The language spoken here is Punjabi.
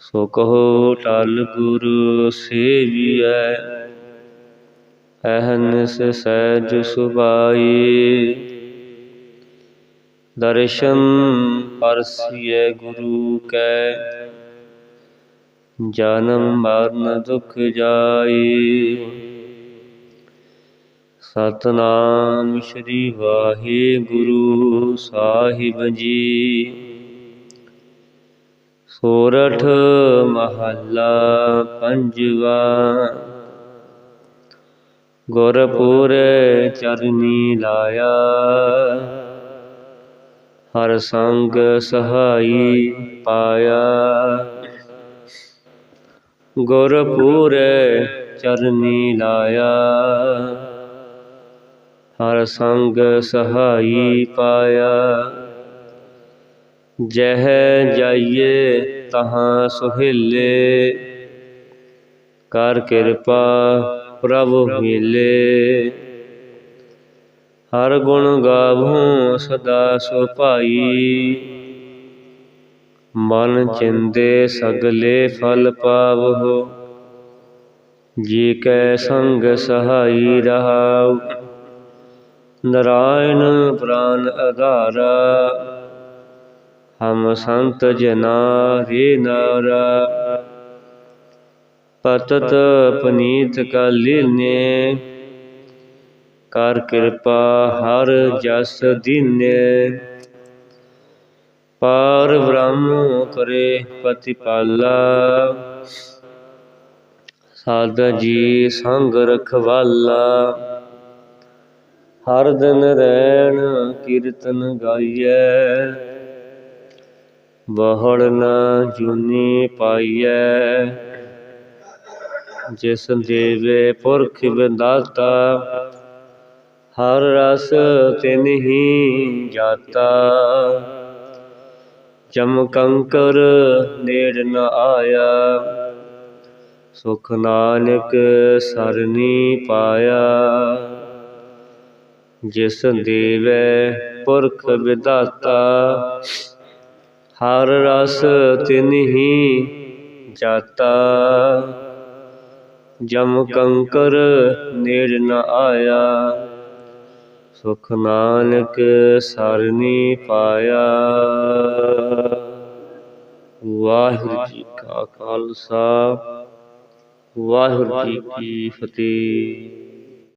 ਸੋ ਕਹੋ ਟਲ ਗੁਰੂ ਸੇਵੀਐ ਅਹਨਿਸ ਸਹਿਜ ਸੁਭਾਈ। ਦਰਸ਼ਨ ਪਰਸੀਏ ਗੁਰੂ ਕੈ, ਜਨਮ ਮਰਨ ਦੁਖ ਜਾਈ। ਸਤਨਾਮ ਸ੍ਰੀ ਵਾਹਿਗੁਰੂ ਸਾਹਿਬ ਜੀ। ਸੋਰਠ ਮਹੱਲਾ ਪੰਜਵਾ ਗੁਰਪੁਰ ਚਰਨੀ ਲਾਇਆ ਹਰ ਸੰਗ ਸਹਾਈ ਪਾਇਆ ਗੁਰਪੁਰ ਚਰਨੀ ਲਾਇਆ ਹਰ ਸੰਗ ਸਹਾਈ ਪਾਇਆ ਜਹ ਜਾਈਏ ਤਹਾਂ ਸੁਹੇਲੇ, ਕਰ ਕਿਰਪਾ ਪ੍ਰਭ ਮਿਲੇ ਹਰ ਗੁਣ ਗਾਵੋ, ਸਦਾ ਸੋ ਭਾਈ ਮਨ ਚਿੰਦੇ, ਸਗਲੇ ਫਲ ਪਾਵੋ ਜੀ ਕੈ ਸੰਗ ਸਹਾਈ ਰਹਾਉ। ਨਰਾਇਣ ਪ੍ਰਾਨ ਆਧਾਰਾ ਹਮ ਸੰਤ ਜਨਾ ਰੇ ਨਾਰਾ ਪਤਤ ਪਨੀਤ ਕਾਲਿਨੇ ਕਰ ਕਿਰਪਾ ਹਰ ਜਸ ਦੀਨੇ। ਪਾਰ ਬ੍ਰਹਮ ਕਰੇ ਪਤਿਪਾਲਾ ਸਾਧ ਜੀ ਸੰਗ ਰਖਵਾਲਾ। ਹਰ ਦਿਨ ਰਹਿਣ ਕੀਰਤਨ ਗਾਈਐ ਬਹੁੜ ਨ ਜੁਨੀ ਪਾਈਐ। ਜਿਸ ਦੇਵੇ ਪੁਰਖ ਵਿਦਾਤਾ, ਹਰ ਰਸ ਤਿਨ ਹੀ ਜਾਤਾ। ਜਮ ਕੰਕਰ ਨੇੜ ਨ ਆਇਆ, ਸੁਖ ਨਾਨਕ ਸਰਨੀ ਪਾਇਆ। ਜਿਸ ਦੇਵੇ ਪੁਰਖ ਵਿਦਾਤਾ ਹਰ ਰਸ ਤਿਨ ਹੀ ਜਾਤਾ। ਜਮ ਕੰਕਰ ਨੇੜ ਨ ਆਇਆ। ਸੁਖ ਨਾਨਕ ਸਰਨੀ ਪਾਇਆ। ਵਾਹਿਗੁਰੂ ਜੀ ਕਾ ਖਾਲਸਾ, ਵਾਹਿਗੁਰੂ ਜੀ ਕੀ ਫਤਿਹ।